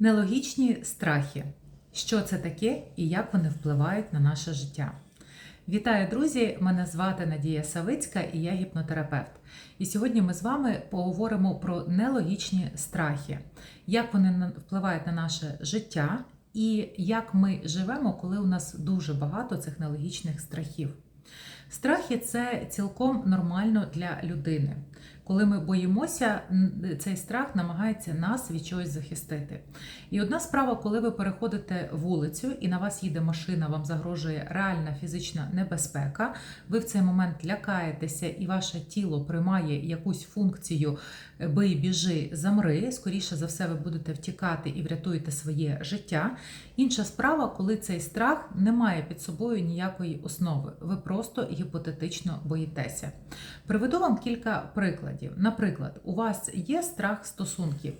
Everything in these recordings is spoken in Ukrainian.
Нелогічні страхи. Що це таке і як вони впливають на наше життя? Вітаю, друзі! Мене звати Надія Савицька і я гіпнотерапевт. І сьогодні ми з вами поговоримо про нелогічні страхи, як вони впливають на наше життя, і як ми живемо, коли у нас дуже багато цих нелогічних страхів. Страхи це цілком нормально для людини. Коли ми боїмося, цей страх намагається нас від чогось захистити. І одна справа, коли ви переходите вулицю і на вас їде машина, вам загрожує реальна фізична небезпека, ви в цей момент лякаєтеся, і ваше тіло приймає якусь функцію бий, біжи, замри. Скоріше за все, ви будете втікати і врятуєте своє життя. Інша справа, коли цей страх не має під собою ніякої основи. Ви просто гіпотетично боїтеся. Приведу вам кілька прикладів. Наприклад, у вас є страх стосунків,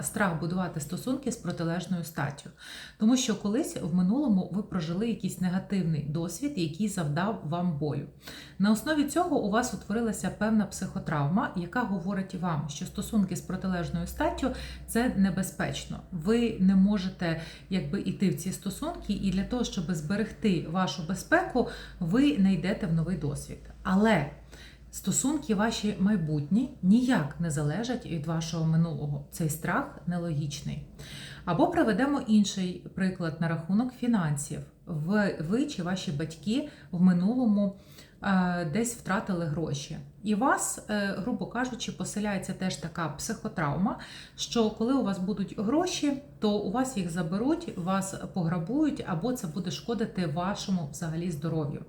страх будувати стосунки з протилежною статтю, тому що колись в минулому ви прожили якийсь негативний досвід, який завдав вам болю. На основі цього у вас утворилася певна психотравма, яка говорить вам, що стосунки з протилежною статтю це небезпечно. Ви не можете якби іти в ці стосунки, і для того, щоб зберегти вашу безпеку, ви не йдете в новий досвід. Але Стосунки ваші майбутні ніяк не залежать від вашого минулого. Цей страх нелогічний. Або приведемо інший приклад на рахунок фінансів. Ви, чи ваші батьки в минулому е, десь втратили гроші. І вас, е, грубо кажучи, поселяється теж така психотравма, що коли у вас будуть гроші, то у вас їх заберуть, вас пограбують, або це буде шкодити вашому взагалі здоров'ю.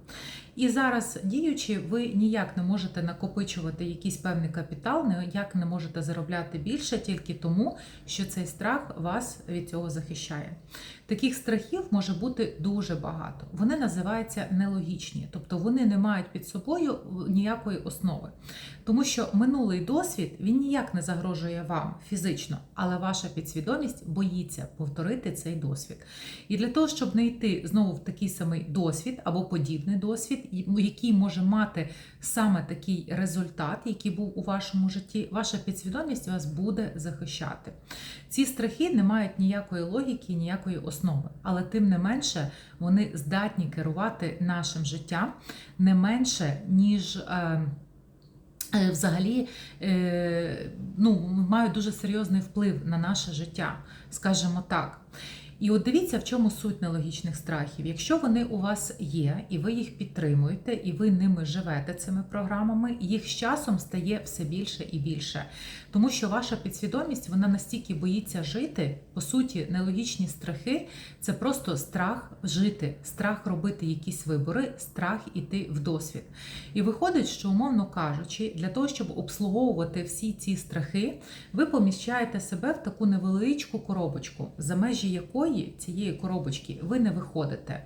І зараз діючи, ви ніяк не можете накопичувати якийсь певний капітал, ніяк не можете заробляти більше тільки тому, що цей страх вас від цього захищає. Таких страхів може бути дуже багато. Вони називаються нелогічні, тобто вони не мають під собою ніякої основи. Тому що минулий досвід він ніяк не загрожує вам фізично, але ваша підсвідомість боїться повторити цей досвід. І для того, щоб не йти знову в такий самий досвід або подібний досвід, який може мати саме такий результат, який був у вашому житті, ваша підсвідомість вас буде захищати. Ці страхи не мають ніякої логіки, ніякої основи, але тим не менше вони здатні керувати нашим життям не менше, ніж. Е, Взагалі е, ну, мають дуже серйозний вплив на наше життя, скажімо так. І от дивіться, в чому суть нелогічних страхів. Якщо вони у вас є, і ви їх підтримуєте, і ви ними живете цими програмами, їх з часом стає все більше і більше. Тому що ваша підсвідомість вона настільки боїться жити. По суті, нелогічні страхи це просто страх жити, страх робити якісь вибори, страх іти в досвід. І виходить, що, умовно кажучи, для того, щоб обслуговувати всі ці страхи, ви поміщаєте себе в таку невеличку коробочку, за межі якої цієї коробочки ви не виходите.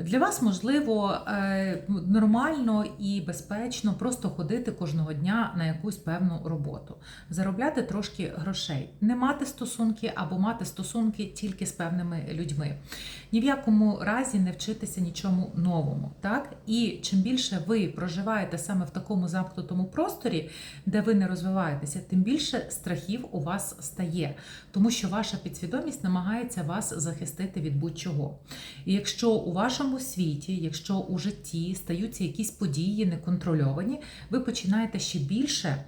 Для вас можливо е, нормально і безпечно просто ходити кожного дня на якусь певну роботу, заробляти трошки грошей, не мати стосунки або мати стосунки тільки з певними людьми. Ні в якому разі не вчитися нічому новому. Так? І чим більше ви проживаєте саме в такому замкнутому просторі, де ви не розвиваєтеся, тим більше страхів у вас стає, тому що ваша підсвідомість намагається вас захистити від будь-чого. І якщо у вашому світі, якщо у житті стаються якісь події неконтрольовані, ви починаєте ще більше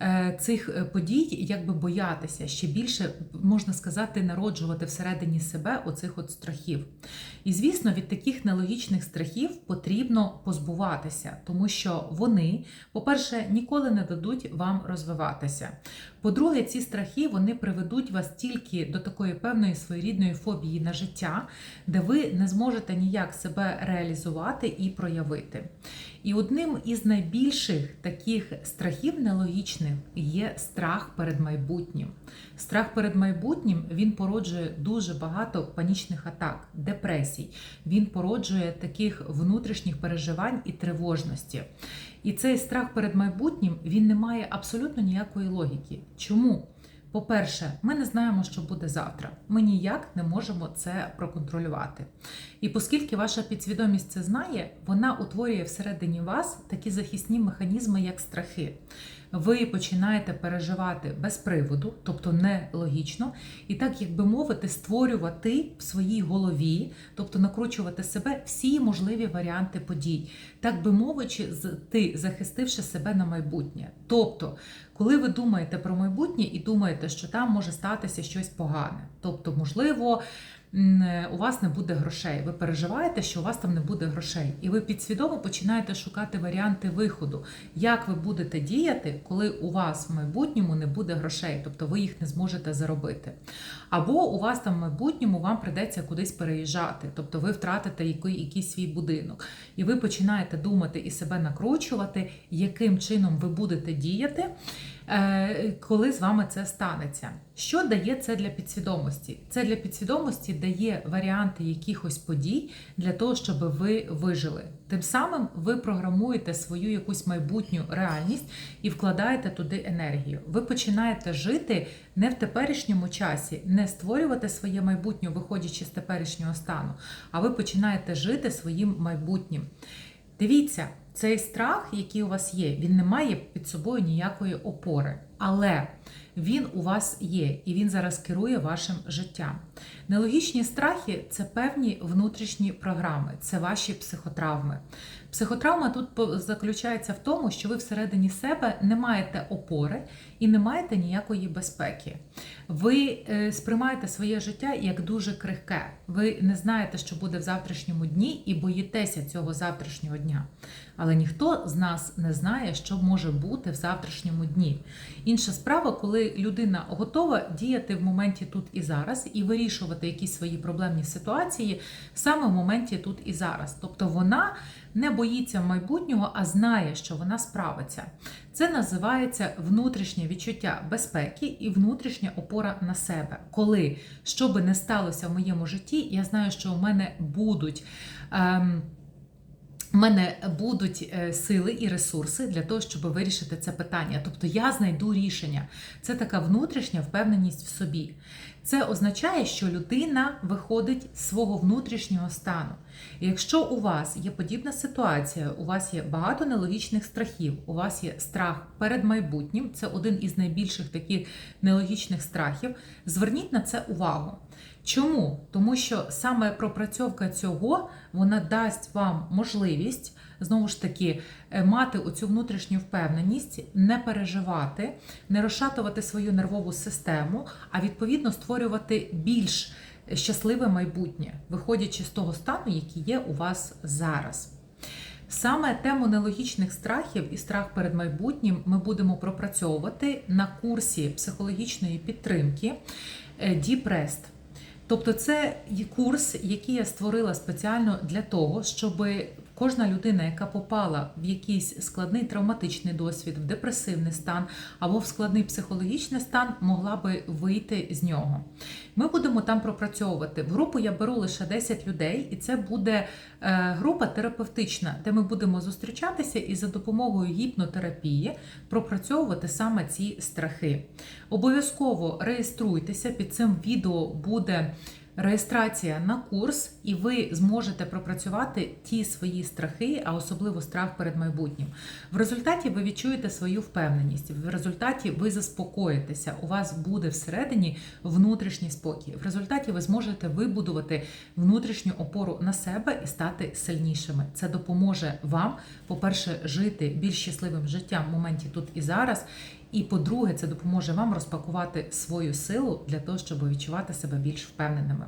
е, цих е, подій якби боятися, ще більше, можна сказати, народжувати всередині себе оцих от страхів. І звісно, від таких нелогічних страхів потрібно позбуватися, тому що вони, по-перше, ніколи не дадуть вам розвиватися. По-друге, ці страхи вони приведуть вас тільки до такої певної своєрідної фобії на життя, де ви не зможете ніяк себе реалізувати і проявити. І одним із найбільших таких страхів нелогічних є страх перед майбутнім. Страх перед майбутнім він породжує дуже багато панічних атак, депресій. Він породжує таких внутрішніх переживань і тривожності. І цей страх перед майбутнім він не має абсолютно ніякої логіки. Чому? По-перше, ми не знаємо, що буде завтра. Ми ніяк не можемо це проконтролювати. І оскільки ваша підсвідомість це знає, вона утворює всередині вас такі захисні механізми, як страхи. Ви починаєте переживати без приводу, тобто нелогічно, і так, як би мовити, створювати в своїй голові, тобто накручувати себе всі можливі варіанти подій, так би мовичи, ти захистивши себе на майбутнє. Тобто, коли ви думаєте про майбутнє і думаєте, що там може статися щось погане, тобто, можливо, е, у вас не буде грошей. Ви переживаєте, що у вас там не буде грошей, і ви підсвідомо починаєте шукати варіанти виходу, як ви будете діяти, коли у вас в майбутньому не буде грошей, тобто ви їх не зможете заробити. Або у вас там в майбутньому вам придеться кудись переїжджати, тобто ви втратите який, якийсь свій будинок, і ви починаєте думати і себе накручувати, яким чином ви будете діяти. Е, Коли з вами це станеться, що дає це для підсвідомості? Це для підсвідомості дає варіанти якихось подій для того, щоб ви вижили. Тим самим ви програмуєте свою якусь майбутню реальність і вкладаєте туди енергію. Ви починаєте жити не в теперішньому часі, не створювати своє майбутнє, виходячи з теперішнього стану, а ви починаєте жити своїм майбутнім. Дивіться, цей страх, який у вас є, він не має під собою ніякої опори, але він у вас є, і він зараз керує вашим життям. Нелогічні страхи це певні внутрішні програми, це ваші психотравми. Психотравма тут заключається в тому, що ви всередині себе не маєте опори і не маєте ніякої безпеки. Ви е, сприймаєте своє життя як дуже крихке. Ви не знаєте, що буде в завтрашньому дні, і боїтеся цього завтрашнього дня. Але ніхто з нас не знає, що може бути в завтрашньому дні. Інша справа, коли людина готова діяти в моменті тут і зараз і вирішувати якісь свої проблемні ситуації саме в моменті тут і зараз. Тобто вона не боїться майбутнього, а знає, що вона справиться. Це називається внутрішнє відчуття безпеки і внутрішня опора на себе. Коли що би не сталося в моєму житті, я знаю, що у мене будуть. Ем, в мене будуть е, сили і ресурси для того, щоб вирішити це питання. Тобто я знайду рішення. Це така внутрішня впевненість в собі. Це означає, що людина виходить з свого внутрішнього стану. І якщо у вас є подібна ситуація, у вас є багато нелогічних страхів, у вас є страх перед майбутнім, це один із найбільших таких нелогічних страхів. Зверніть на це увагу. Чому? Тому що саме пропрацьовка цього вона дасть вам можливість знову ж таки е, мати оцю внутрішню впевненість, не переживати, не розшатувати свою нервову систему, а відповідно створювати більш щасливе майбутнє, виходячи з того стану, який є у вас зараз. Саме тему нелогічних страхів і страх перед майбутнім ми будемо пропрацьовувати на курсі психологічної підтримки Rest. Тобто, це курс, який я створила спеціально для того, щоб кожна людина, яка попала в якийсь складний травматичний досвід, в депресивний стан або в складний психологічний стан, могла би вийти з нього. Ми будемо там пропрацьовувати. В групу я беру лише 10 людей, і це буде е, група терапевтична, де ми будемо зустрічатися і за допомогою гіпнотерапії пропрацьовувати саме ці страхи. Обов'язково реєструйтеся, під цим відео буде. Реєстрація на курс, і ви зможете пропрацювати ті свої страхи, а особливо страх перед майбутнім. В результаті ви відчуєте свою впевненість. В результаті ви заспокоїтеся. У вас буде всередині внутрішній спокій. В результаті ви зможете вибудувати внутрішню опору на себе і стати сильнішими. Це допоможе вам, по-перше, жити більш щасливим життям в моменті тут і зараз. І по-друге, це допоможе вам розпакувати свою силу для того, щоб відчувати себе більш впевненими.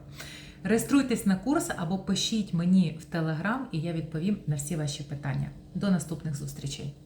Реєструйтесь на курс або пишіть мені в Телеграм, і я відповім на всі ваші питання. До наступних зустрічей!